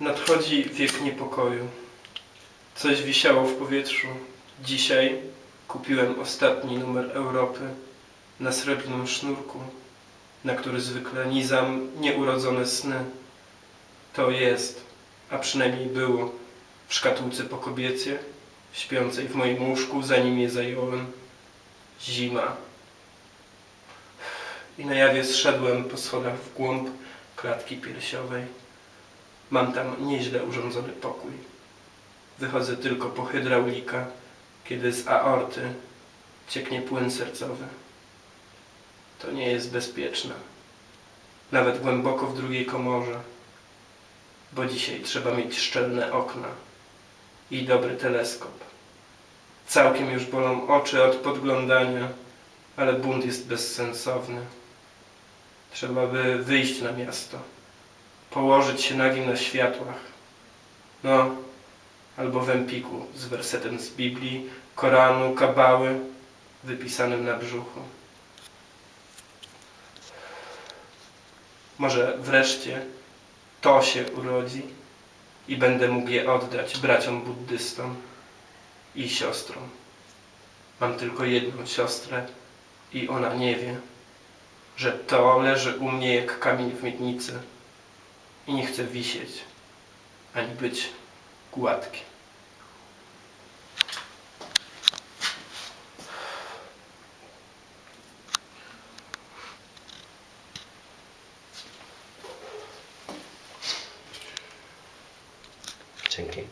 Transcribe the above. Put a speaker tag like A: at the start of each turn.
A: Nadchodzi wiek niepokoju. Coś wisiało w powietrzu. Dzisiaj kupiłem ostatni numer Europy na srebrnym sznurku, na który zwykle nizam nieurodzone sny. To jest, a przynajmniej było, w szkatułce po kobiecie, śpiącej w moim łóżku, zanim je zająłem. Zima. I na jawie zszedłem po schodach w głąb klatki piersiowej. Mam tam nieźle urządzony pokój. Wychodzę tylko po hydraulika, kiedy z aorty cieknie płyn sercowy. To nie jest bezpieczne. Nawet głęboko w drugiej komorze. Bo dzisiaj trzeba mieć szczelne okna i dobry teleskop. Całkiem już bolą oczy od podglądania, ale bunt jest bezsensowny. Trzeba by wyjść na miasto położyć się nagim na światłach. No, albo w empiku z wersetem z Biblii, Koranu, Kabały wypisanym na brzuchu. Może wreszcie to się urodzi i będę mógł je oddać braciom buddystom i siostrom. Mam tylko jedną siostrę i ona nie wie, że to leży u mnie jak kamień w miednicy i nie chcę wisieć, ani być gładki.
B: Dzięki.